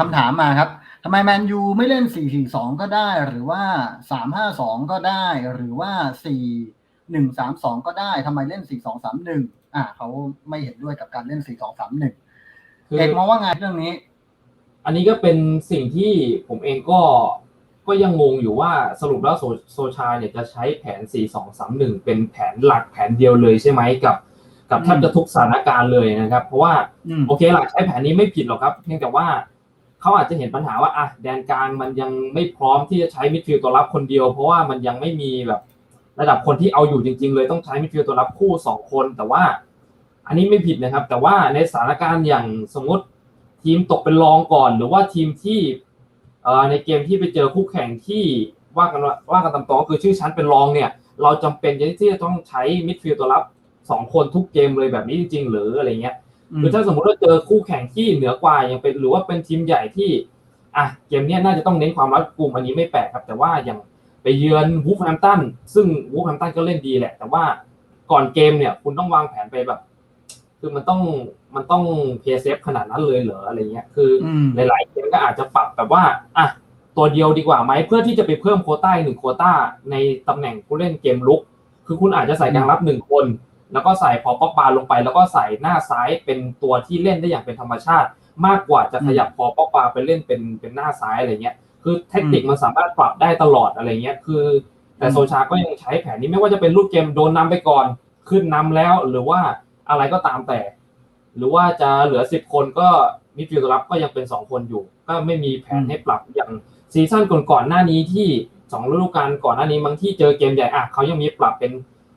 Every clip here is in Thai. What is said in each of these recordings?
คำถามมาครับทำไมแมนยูไม่เล่น 4-4-2 ก็ได้ หรือว่า 3-5-2 ก็ได้ หรือว่า 4-1-3-2 ก็ได้ทำไมเล่น 4-2-3-1 อ่าเขาไม่เห็นด้วยกับการเล่น 4-2-3-1คือเอกมองว่าไงเรื่องนี้ อันนี้ก็เป็นสิ่งที่ผมเองก็ก็ยังงงอยู่ว่าสรุปแล้วโซโซชาเนี่ยจะใช้แผน 4 2 3 1 เป็นแผนหลักแผนเดียวเลยใช่ไหมกับกับแทบจะทุกสถานการณ์เลยนะครับ เพราะว่าอืมโอเคล่ะใช้แผนนี้ไม่ผิดหรอกครับ เพียงแต่ว่า เขาอาจจะเห็นปัญหาว่าอะแดนกลางมันยังไม่พร้อมที่จะใช้มิดฟิลด์ตัวรับคนเดียว เพราะว่ามันยังไม่มีแบบระดับคนที่เอาอยู่จริง ๆ เลยต้องใช้มิดฟิลด์ตัวรับคู่สองคน แต่ว่าอันนี้ไม่ผิดนะครับ แต่ว่าในสถานการณ์อย่างสมมติทีมตกเป็นรองก่อน หรือว่าทีมที่ในเกมที่ไปเจอคู่แข่งที่ว่ากันว่ากันตามตรงคือชื่อชั้นเป็นรองเนี่ย เราจำเป็นที่จะต้องใช้มิดฟิลด์ตัวรับสองคนทุกเกมเลยแบบนี้จริง ๆ หรืออะไรเงี้ย คือถ้าสมมติว่าเจอคู่แข่งที่เหนือกว่ายังเป็นหรือว่าเป็นทีมใหญ่ที่อะเกมเนี้ยน่าจะต้องเน้นความรัดกุมอันนี้ไม่แปลกครับ แต่ว่าอย่างไปเยือนวูฟแฮมตันซึ่งวูฟแฮมตันก็เล่นดีแหละ แต่ว่าก่อนเกมเนี่ย คุณต้องวางแผนไปแบบ คือมันต้องมันต้องเพย์เซฟขนาดนั้นเลยเหรออะไรเงี้ยคืออืมหลายๆเกมก็อาจจะปรับแบบว่าอะตัวเดียวดีกว่าไหมเพื่อที่จะไปเพิ่มโควต้าอีกหนึ่งโควต้าในตำแหน่งผู้เล่นเกมลุก คือคุณอาจจะใส่กลางรับหนึ่งคน แล้วก็ใส่พอป๊อกบาลงไป แล้วก็ใส่หน้าซ้ายเป็นตัวที่เล่นได้อย่างเป็นธรรมชาติ มากกว่าจะขยับพอป๊อกบาไปเล่นเป็นเป็นหน้าซ้ายอะไรเงี้ยคือเทคนิคมันสามารถปรับได้ตลอดอะไรเงี้ยคือ แต่อืมโซชาก็ยังใช้แผนนี้ไม่ว่าจะเป็นรูปเกมโดนนำไปก่อนขึ้นนำแล้วหรือว่าอะไรก็ตามแต่ หรือว่าจะเหลือสิบคนก็มิดฟิลด์รับก็ยังเป็นสองคนอยู่ ก็ไม่มีแผนให้ปรับอย่างซีซั่นก่อนๆหน้านี้ที่สองฤดูกาลก่อนหน้านี้บางที่เจอเกมใหญ่อะเขายังมีปรับเป็น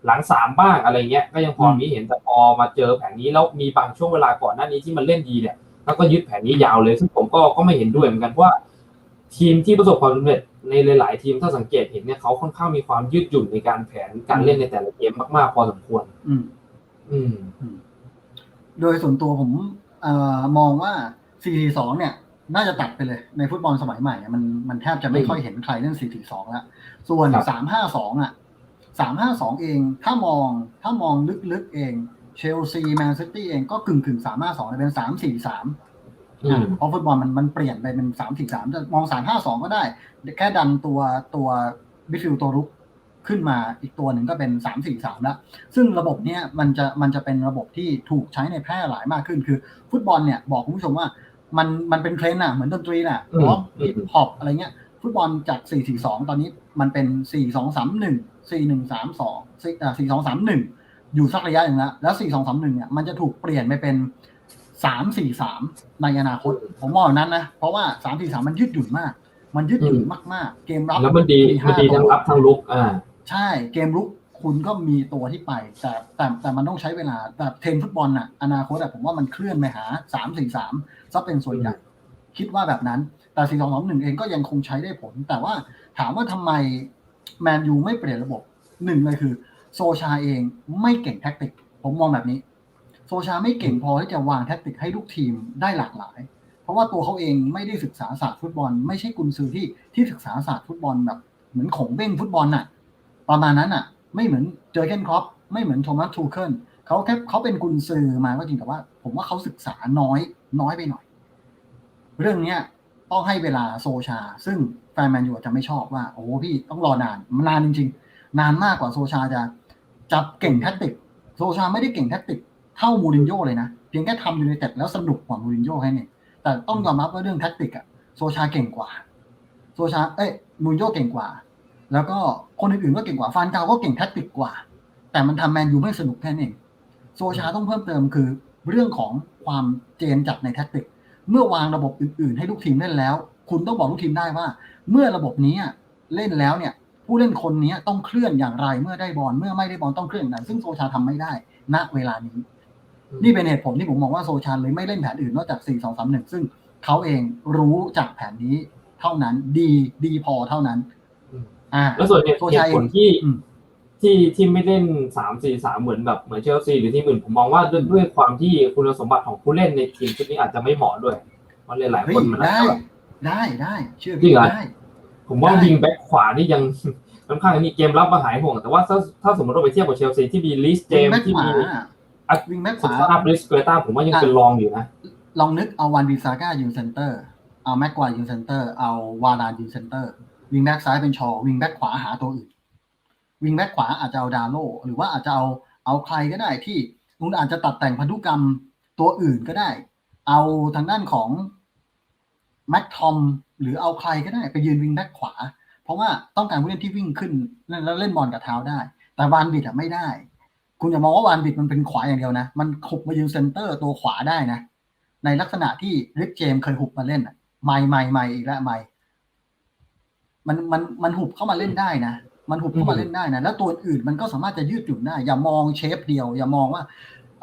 หลังสามบ้างอะไรเงี้ยก็ยังพอมีเห็นแต่พอมาเจอแผนนี้แล้วมีบางช่วงเวลาก่อนหน้านี้ที่มันเล่นดีเนี่ยแล้วก็ยึดแผนนี้ยาวเลย ซึ่งผมก็ก็ไม่เห็นด้วยเหมือนกันเพราะว่า ทีมที่ประสบความสำเร็จในหลาย ๆ ทีมถ้าสังเกตเห็นเนี่ยเขาค่อนข้างมีความยืดหยุ่นในการแผนการเล่นในแต่ละเกมมาก ๆ พอสมควร อืม อืม โดยส่วนตัวผมเอ่อมองว่า4-4-2เนี่ย น่าจะตัดไปเลยในฟุตบอลสมัยใหม่อะมันมันแทบจะไม่ค่อยเห็นใครเล่น4-4-2แล้ว ส่วนครับ3-5-2 อะ 3-5-2เอง ถ้ามองถ้ามองลึกๆเองเชลซีแมนซิตี้เองก็กึ่งกึ่งๆ3-5-2เป็น3-4-3อืมเพราะฟุตบอลมันมันเปลี่ยนไปเป็น3-4-3จะมอง3-5-2ก็ได้ แค่ดันตัวตัวบิฟิลตัวรุกขึ้นมาอีกตัวหนึ่งก็เป็น3-4-3แล้ว ซึ่งระบบเนี้ยมันจะมันจะเป็นระบบที่ถูกใช้ในแพร่หลายมากขึ้นคือ ฟุตบอลเนี่ยบอกคุณผู้ชมว่ามันมันเป็นเทรนด์อะเหมือนดนตรีน่ะอืมร็อกอืมฮิปฮอปอะไรเงี้ย ฟุตบอลจาก 4-4-2 ตอนนี้มันเป็น 4-2-3-1 4-1-3-2 4-2-3-1 อยู่สักระยะหนึ่งแล้ว แล้ว 4-2-3-1 เนี่ย มันจะถูกเปลี่ยนไปเป็น 3-4-3 ในอนาคต ผมมองแบบนั้นนะ เพราะว่า 3-4-3 มันยืดหยุ่นมาก มันยืดหยุ่นมาก ๆ เกมรับ แล้วมันดีห้ามันดีทั้งตัวรับทั้งลุก อ่า ใช่ เกมลุกคุณก็มีตัวที่ไป แต่แต่แต่มันต้องใช้เวลา แต่เทรนด์ฟุตบอลน่ะ อนาคตอะผมว่ามันเคลื่อนไปหาสามสี่สามซะเป็นส่วนใหญ่ คิดว่าแบบนั้น แต่สี่สองสองหนึ่งเองก็ยังคงใช้ได้ผล แต่ว่าถามว่าทำไมแมนยูไม่เปลี่ยนระบบหนึ่งเลยคือ โซชาเองไม่เก่งแท็กติก ผมมองแบบนี้ โซชาไม่เก่งพอที่จะวางแท็กติกให้ลูกทีมได้หลากหลาย เพราะว่าตัวเขาเองไม่ได้ศึกษาศาสตร์ฟุตบอล ไม่ใช่กุนซือที่ที่ศึกษาศาสตร์ฟุตบอลแบบเหมือนขงเบ้งฟุตบอลน่ะ ประมาณนั้นอะ ไม่เหมือนเจอเกนครอปไม่เหมือนโทมัสทูเคิลเขาแค่เขาเป็นกุนซือมาก็จริงแต่ว่า ผมว่าเขาศึกษาน้อยน้อยไปหน่อย เรื่องเนี้ยต้องให้เวลาโซชา ซึ่งแฟนแมนยูจะไม่ชอบว่า โอ้พี่ต้องรอนานมันนานจริง ๆ นานมากกว่าโซชาจะจะเก่งแท็กติกโซชาไม่ได้เก่งแท็กติกเท่ามูรินโญ่เลยนะเพียงแค่ทำยูไนเต็ดแล้วสนุกกว่ามูรินโญ่แค่นี้แต่ต้องยอมรับว่าเรื่องแท็กติกอะโซชาเก่งกว่า โซชาเอ้ยมูรินโญ่เก่งกว่า แล้วก็คนอื่นๆก็เก่งกว่าฟานกาก็เก่งแท็กติกกว่า แต่มันทำแมนยูไม่สนุกแค่นั้นโซชาต้องเพิ่มเติมคือเรื่องของความเจนจัดในแท็กติก เมื่อวางระบบอื่น ๆ ให้ลูกทีมเล่นแล้ว คุณต้องบอกลูกทีมได้ว่า เมื่อระบบนี้อะเล่นแล้วเนี่ย ผู้เล่นคนนี้ต้องเคลื่อนอย่างไร เมื่อได้บอลเมื่อไม่ได้บอลต้องเคลื่อนอย่างไรซึ่งโซชาทำไม่ได้ ณเวลานี้ นี่เป็นเหตุผลที่ผมมองว่าโซชาเลยไม่เล่นแผนอื่นนอกจาก 4 2 3 1 ซึ่งเขาเองรู้จากแผนนี้เท่านั้น ดีดีพอเท่านั้นอืมอ่า แล้วส่วนเหตุโซเหชาตุผลที่อืม ที่ที่ไม่เล่นสามสี่สามเหมือนแบบเหมือนเชลซีหรือที่อื่นผมมองว่าด้วยด้วยความที่คุณสมบัติของผู้เล่นในทีมชุดนี้อาจจะไม่เหมาะด้วยเพราะหลายๆเฮ้คยนมันอาจได้จะแบบได้ได้เชื่อจริพี่งเหรอได้ผมว่าได้วิงแบ็คขวานี่ยังค่อนข้างมีเกมรับมาหายห่วง แต่ว่าถ้าถ้าสมมติเราไปเทียบกับเชลซีที่มีลิสเจวิ่งมแบ็คที่ขวามีอะวิ่งแบ็คขสุดวาภาพลิสเกรต้าผมว่ายังเป็นรองอยู่นะลองนึกเอาวันบิซาก้ายืนเซนเตอร์เอาแม็กควายยืนเซนเตอร์เอาวารานยืนเซนเตอร์วิงแบ็กซ้ายเป็นชอวิงแบ็กขวาหาตัวอื่น วิงแบ็กขวาอาจจะเอาดาโลหรือว่าอาจจะเอาเอาใครก็ได้ที่คุณอาจจะตัดแต่งพันธุกรรมตัวอื่นก็ได้ เอาทางด้านของแม็กทอมหรือเอาใครก็ได้ไปยืนวิงแบ็กขวา เพราะว่าต้องการผู้เล่นที่วิ่งขึ้นแล้วเล่นบอลกับเท้าได้ แต่วานบิดอะไม่ได้ คุณอย่ามองว่าวานบิดมันเป็นขวาอย่างเดียวนะ มันหุบมายืนเซนเตอร์ตัวขวาได้นะ ในลักษณะที่ริกเจมเคยหุบมาเล่นอะไม่ไม่ไม่อีกแล้วไม่มันมันมันหุบเข้ามาเล่นได้นะ มันหุบเข้ามาเล่นได้นะแล้วตัวอื่นมันก็สามารถจะยืดหยุ่นได้ อย่ามองเชฟเดียว อย่ามองว่า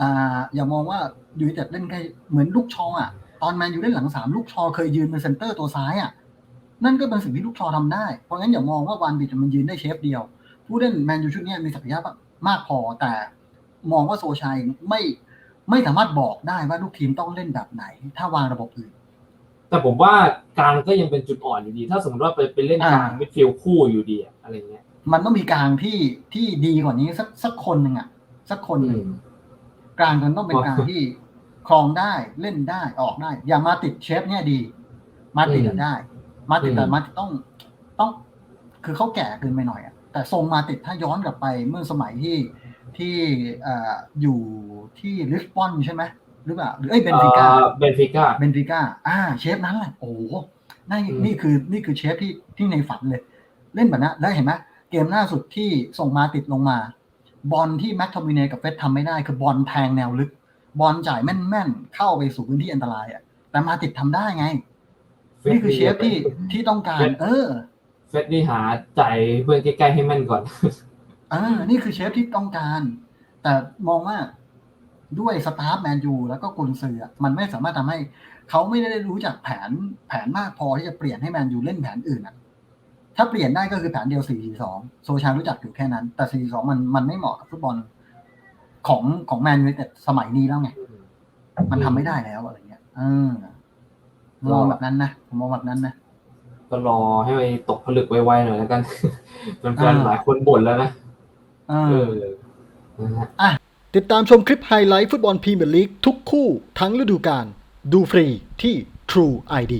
อ่าอย่ามองว่ายูไนเต็ดเล่นแค่เหมือนลูกชออะตอนแมนยูเล่นหลังสามลูกชอเคยยืนเป็นเซนเตอร์ตัวซ้ายอะนั่นก็เป็นสิ่งที่ลูกชอทำได้ เพราะงั้นอย่ามองว่าวานบิดมันยืนได้เชฟเดียว ผู้เล่นแมนยูชุดเนี้ยมีศักยภาพมากพอแต่มองว่าโซชัยไม่ไม่สามารถบอกได้ว่าลูกทีมต้องเล่นแบบไหน ถ้าวางระบบอื่น แต่ผมว่ากลางก็ยังเป็นจุดอ่อนอยู่ดี ถ้าสมมติว่าไปไปเล่นกลางอ่ามิดฟิลด์คู่อยู่ดีอะอะไรเงี้ย มันต้องมีกลางที่ที่ดีกว่านี้สักสักคนหนึ่งอะ สักคนหนึ่งกลางมันต้องเป็นอ๋อกลางที่ครองได้เล่นได้ออกได้ อย่างมาติดเชฟเนี่ยดี มาติดอะอืมได้ มาติดแต่อืมมาติดต้องต้อง คือเขาแก่เกินไปหน่อยอะแต่ทรงมาติดถ้าย้อนกลับไปเมื่อสมัยที่ที่เอ่ออยู่ที่ลิสบอนใช่ไหมหรือเปล่าหรือเอ้ยเบนฟิก้าเบนฟิก้าเบนฟิก้าอ่า เชฟนั้นแหละโอ้โหนี่อืมนี่คือนี่คือเชฟที่ที่ในฝันเลย เล่นแบบนั้นแล้วเห็นไหม เกมล่าสุดที่ส่งมาติดลงมา บอลที่แม็กทอมิเนกับเฟสทำไม่ได้ คือบอลแทงแนวลึก บอลจ่ายแม่นๆ เข้าไปสู่พื้นที่อันตรายอะแต่มาติดทำได้ไงนี่คือเชฟที่ที่ต้องการ เออ เฟสนี่หาใจเพื่อนใกล้ๆให้แม่นก่อนเออนี่คือเชฟที่ต้องการ แต่มองว่าด้วยสตาฟแมนยูแล้วก็กุนซืออะมันไม่สามารถทำให้ เขาไม่ได้รู้จักแผนแผนมากพอที่จะเปลี่ยนให้แมนยูเล่นแผนอื่นอะ ถ้าเปลี่ยนได้ก็คือแผนเดียว 4-4-2 โซชารู้จักอยู่แค่นั้น แต่4-2มันมันไม่เหมาะกับฟุตบอลของของแมนยูแต่สมัยนี้แล้วไง มันทำไม่ได้แล้วอะไรเงี้ยเออมองแบบนั้นนะผมมองแบบนั้นนะ ก็รอให้ไปตกผลึกไวๆหน่อยแล้วกันแฟนอ่าๆหลายคนบ่นแล้วนะเอเอออนะฮะติดตามชมคลิปไฮไลท์ฟุตบอลพรีเมียร์ลีกทุกคู่ทั้งฤดูกาลดูฟรีที่ True ID